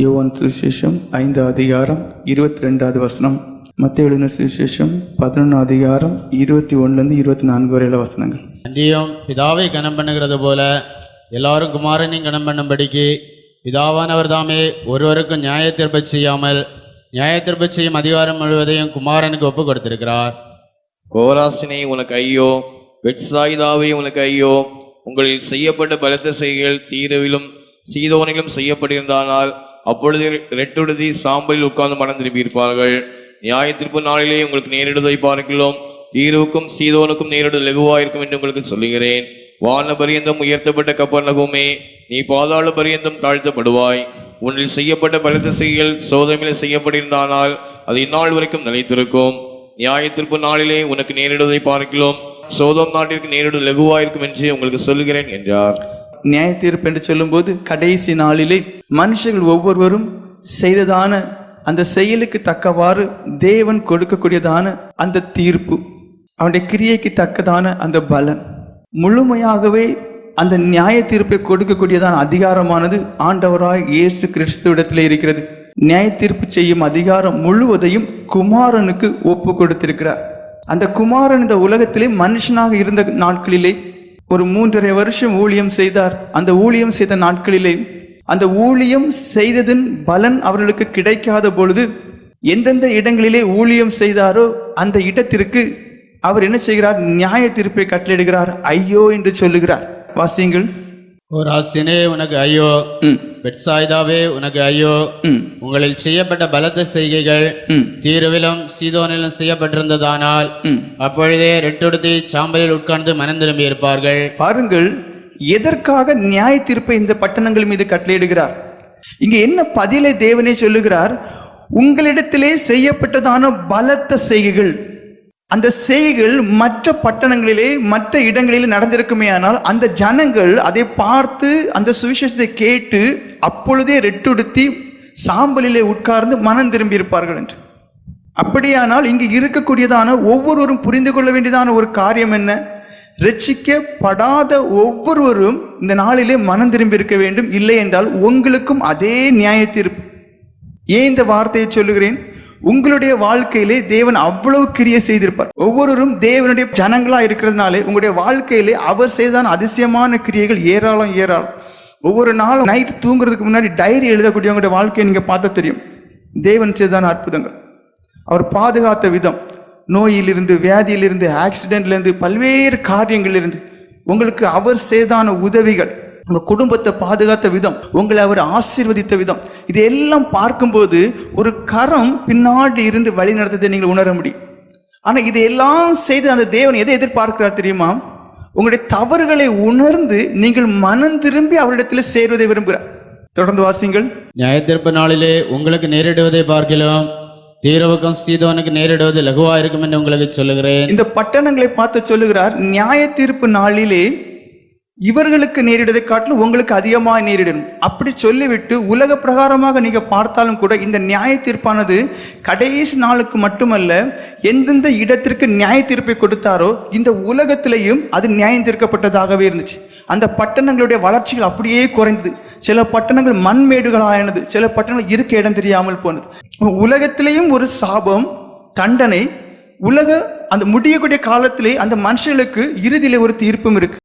யோவான் சுவிசேஷம் ஐந்து அதிகாரம் இருபத்தி ரெண்டாவது வசனம். மத்திய எழுதின சுவிசேஷம் பதினொன்று அதிகாரம் இருபத்தி ஒன்றுலேருந்து இருபத்தி நான்கு வரையில வசனங்கள். அன்றியும் பிதாவை கனம் பண்ணுகிறது போல எல்லாரும் குமாரனையும் கனம் பண்ணும்படிக்கு பிதாவானவர் தாமே ஒருவருக்கும் நியாய தீர்ப்பு செய்யாமல் நியாய தீர்ப்பு செய்யும் அதிகாரம் முழுவதையும் குமாரனுக்கு ஒப்பு கொடுத்திருக்கிறார் கோராசினை உனக்கு ஐயோ பெட்சாயிதாவே உனக்கு ஐயோ உங்களில் செய்யப்பட்ட பலத்த செய்கைகள் தீரவிலும் சீதோனிலும் செய்யப்பட்டிருந்தானால் அப்பொழுது ரெட்டொழுதி சாம்பலில் உட்கார்ந்து மனம் திரும்பியிருப்பார்கள். நியாய தீர்ப்பு நாளிலே உங்களுக்கு நேரிடுவதை பார்க்கிறோம். தீருவுக்கும் சீதோனுக்கும் நேரிடு லெகுவாயிருக்கும் என்று உங்களுக்கு சொல்லுகிறேன். வான பரியந்தம் உயர்த்தப்பட்ட கப்பர்நகுமே நீ பாதாள பரியந்தம் தாழ்த்தப்படுவாய். உன்னில் செய்யப்பட்ட பலத்த செய்கள் சோதனையில் செய்யப்பட்டிருந்தானால் அது இந்நாள் வரைக்கும் நிலைத்திருக்கும். நியாயத்திற்பு நாளிலே உனக்கு நேரிடுவதை பார்க்கிறோம். சோதம் நாட்டிற்கு நேரிடு லகுவாயிருக்கும் என்று உங்களுக்கு சொல்லுகிறேன் என்றார். நியாய தீர்ப்பு என்று சொல்லும்போது கடைசி நாளிலே மனுஷர்கள் ஒவ்வொருவரும் செய்ததான அந்த செயலுக்கு தக்கவாறு தேவன் கொடுக்கக்கூடியதான அந்த தீர்ப்பு அவனுடைய கிரியைக்கு தக்கதான அந்த பலன். முழுமையாகவே அந்த நியாய தீர்ப்பை கொடுக்கக்கூடியதான அதிகாரமானது ஆண்டவராய் இயேசு கிறிஸ்துவிடத்தில் இருக்கிறது. நியாய தீர்ப்பு செய்யும் அதிகாரம் முழுவதையும் குமாரனுக்கு ஒப்பு கொடுத்திருக்கிறார். அந்த குமாரன் இந்த உலகத்திலே மனுஷனாக இருந்த நாட்களிலே ஒரு மூன்றரை வருஷம் ஊழியம் செய்தார். அந்த ஊழியம் செய்த நாட்களிலே அந்த ஊழியம் செய்ததன் பலன் அவர்களுக்கு கிடைக்காத பொழுது எந்தெந்த இடங்களிலே ஊழியம் செய்தாரோ அந்த இடத்திற்கு அவர் என்ன செய்கிறார்? நியாய தீர்ப்பை கட்டளையிடுகிறார். ஐயோ என்று சொல்லுகிறார். வாசியுங்கள். கோராசினே உனக்கு ஐயோ. பெட்சாய்தாவே உனக்கு ஐயோ. உங்களில் செய்யப்பட்ட பலத்த செய்கைகள் தீருவிலும் சீதோனிலும் செய்யப்பட்டிருந்ததானால் அப்பொழுதே ரெட்டுடுத்தி சாம்பலில் உட்கார்ந்து மனம் திரும்பி இருப்பார்கள். பாருங்கள். எதற்காக நியாய தீர்ப்பை இந்த பட்டணங்கள் மீது கட்டளையிடுகிறார்? இங்கே என்ன பதிலை தேவனே சொல்லுகிறார்? உங்களிடத்திலே செய்யப்பட்டதான பலத்த செய்கைகள். அந்த செய்கைகள் மற்ற பட்டணங்களிலே மற்ற இடங்களிலே நடந்திருக்குமே ஆனால் அந்த ஜனங்கள் அதை பார்த்து அந்த சுவிசேஷத்தை கேட்டு அப்பொழுதே ரெட்டுடுத்தி சாம்பலிலே உட்கார்ந்து மனம் திரும்பி இருப்பார்கள் என்று. அப்படியானால் இங்கு இருக்கக்கூடியதான ஒவ்வொருவரும் புரிந்து கொள்ள வேண்டியதான ஒரு காரியம் என்ன? ரட்சிக்கப்படாத ஒவ்வொருவரும் இந்த நாளிலே மனம் திரும்பி இருக்க வேண்டும். இல்லை என்றால் உங்களுக்கும் அதே நியாய தீர்ப்பு ஏன் இந்த வார்த்தையை சொல்லுகிறேன்? உங்களுடைய வாழ்க்கையிலே தேவன் அவ்வளவு கிரியை செய்திருப்பார். ஒவ்வொருவரும் தேவனுடைய ஜனங்களா இருக்கிறதுனாலே உங்களுடைய வாழ்க்கையிலே அவர் செய்தான அதிசயமான கிரியைகள் ஏராளம் ஏராளம். ஒவ்வொரு நாளும் நைட் தூங்குறதுக்கு முன்னாடி டைரி எழுதக்கூடியவங்களுடைய வாழ்க்கையை நீங்கள் பார்த்தா தெரியும். தேவன் செய்தான அற்புதங்கள். அவர் பாதுகாத்த விதம். நோயிலிருந்து வியாதியிலிருந்து ஆக்சிடென்ட்லேருந்து பல்வேறு காரியங்களிலிருந்து உங்களுக்கு அவர் செய்தான உதவிகள் உங்கள் குடும்பத்தை பாதுகாத்த விதம் உங்களை அவர் ஆசீர்வதித்த விதம் இதையெல்லாம் பார்க்கும்போது ஒரு கரம் பின்னாடி இருந்து வழி நடத்ததை நீங்கள் உணர முடியும். ஆனால் இதையெல்லாம் செய்து அந்த தேவன் எதை எதிர்பார்க்கிறார் தெரியுமா? உங்களுடைய தவறுகளை உணர்ந்து நீங்கள் மனம் திரும்பி அவரிடத்தில் சேருவதை விரும்புகிறார். தொடர்ந்து வாசிங்கள் நியாயத்தீர்ப்பு நாளிலே உங்களுக்கு நேரிடுவதை பார்க்கலாம். தீரவுக்கும் சீதோனுக்கு நேரிடுவது லகுவா இருக்கும் என்று உங்களுக்கு சொல்லுகிறேன். இந்த பட்டணங்களை பார்த்து சொல்லுகிறார் நியாய தீர்ப்பு நாளிலே இவர்களுக்கு நேரிடுவதை காட்டிலும் உங்களுக்கு அதிகமாக நேரிடும். அப்படி சொல்லிவிட்டு உலக பிரகாரமாக நீங்கள் பார்த்தாலும் கூட இந்த நியாய தீர்ப்பானது கடைசி நாளுக்கு மட்டுமல்ல எந்தெந்த இடத்திற்கு நியாய தீர்ப்பை கொடுத்தாரோ இந்த உலகத்திலையும் அது நியாயம் தீர்க்கப்பட்டதாகவே இருந்துச்சு. அந்த பட்டணங்களுடைய வளர்ச்சிகள் அப்படியே குறைந்தது. சில பட்டணங்கள் மண்மேடுகளாயினது. சில பட்டணங்கள் இருக்க இடம் தெரியாமல் போனது. உலகத்திலேயும் ஒரு சாபம் தண்டனை உலக அந்த முடியக்கூடிய காலத்திலே அந்த மனுஷங்களுக்கு இறுதியில ஒரு தீர்ப்பும் இருக்கு.